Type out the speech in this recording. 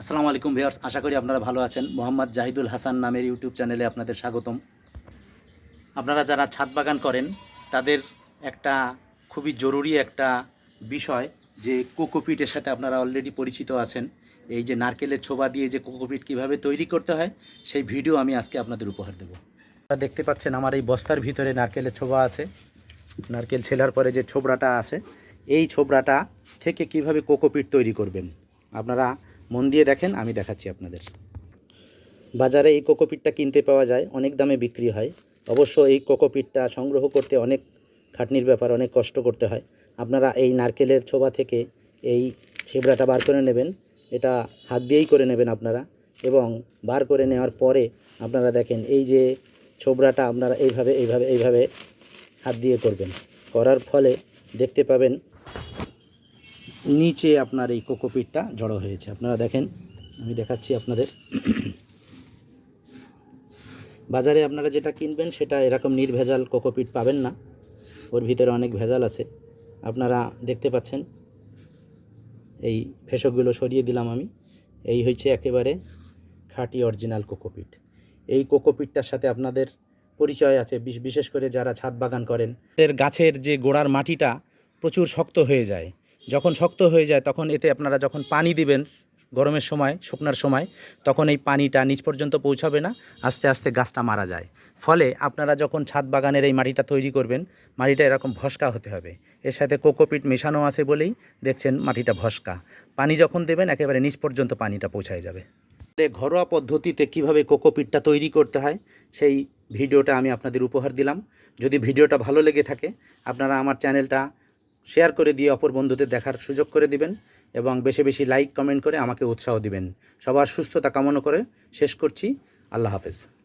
আসসালামু আলাইকুম ভিউয়ার্স, আশা করি আপনারা ভালো আছেন। মোহাম্মদ জাহিদুল হাসান নামের ইউটিউব চ্যানেলে আপনাদের স্বাগতম। আপনারা যারা ছাদ বাগান করেন, তাদের একটা খুবই জরুরি একটা বিষয় যে কোকোপিটের সাথে আপনারা অলরেডি পরিচিত আছেন। এই যে নারকেলের ছোবা দিয়ে যে কোকোপিট কীভাবে তৈরি করতে হয়, সেই ভিডিও আমি আজকে আপনাদের উপহার দেব। আপনারা দেখতে পাচ্ছেন আমার এই বস্তার ভিতরে নারকেলের ছোবা আছে। নারকেল ছেলার পরে যে ছোবড়াটা আছে, এই ছোবড়াটা থেকে কীভাবে কোকোপিট তৈরি করবেন? আপনারা মন দিয়ে দেখেন, আমি দেখাচ্ছি আপনাদের। বাজারে এই কোকোপিটটা কিনতে পাওয়া যায়, অনেক দামে বিক্রি হয়। অবশ্য এই কোকোপিটটা সংগ্রহ করতে অনেক খাটনির ব্যাপার, অনেক কষ্ট করতে হয়। আপনারা এই নারকেলের ছোবা থেকে এই ছেবড়াটা বার করে নেবেন। এটা হাত দিয়েই করে নেবেন আপনারা এবং বার করে নেওয়ার পরে আপনারা দেখেন, এই যে ছোবড়াটা আপনারা এইভাবে এইভাবে এইভাবে হাত দিয়ে করবেন। করার ফলে দেখতে পাবেন নিচে আপনার এই কোকোপিটটা জড়ো হয়েছে। আপনারা দেখেন, আমি দেখাচ্ছি আপনাদের। বাজারে আপনারা যেটা কিনবেন, সেটা এরকম নির্ভেজাল কোকোপিট পাবেন না। ওর ভিতরে অনেক ভেজাল আছে। আপনারা দেখতে পাচ্ছেন, এই ফেসকগুলো সরিয়ে দিলাম আমি। এই হচ্ছে একেবারে খাঁটি অরিজিনাল কোকোপিট। এই কোকোপিটটার সাথে আপনাদের পরিচয় আছে। বিশ- বিশেষ করে যারা ছাদ বাগান করেন এর গাছের যে গোড়ার মাটিটা প্রচুর শক্ত হয়ে যায়। যখন শক্ত হয়ে যায়, তখন এতে আপনারা যখন পানি দিবেন গরমের সময়, শুকনার সময়, তখন এই পানিটা নিচ পর্যন্ত পৌঁছাবে না, আস্তে আস্তে গাছটা মারা যায়। ফলে আপনারা যখন ছাদ বাগানের এই মাটিটা তৈরি করবেন, মাটিটা এরকম ভস্কা হতে হবে। এর সাথে কোকোপিট মেশানো আছে বলেই দেখছেন মাটিটা ভস্কা। পানি যখন দেবেন, একেবারে নিচ পর্যন্ত পানিটা পৌঁছায় যাবে। ঘরোয়া পদ্ধতিতে কীভাবে কোকোপিটটা তৈরি করতে হয়, সেই ভিডিওটা আমি আপনাদের উপহার দিলাম। যদি ভিডিওটা ভালো লেগে থাকে, আপনারা আমার চ্যানেলটা শেয়ার করে দিয়ে অপর বন্ধুদের দেখার সুযোগ করে দিবেন এবং বেশি বেশি লাইক, কমেন্ট করে আমাকে উৎসাহ দিবেন। সবার সুস্থতা কামনা করে শেষ করছি। আল্লাহ হাফেজ।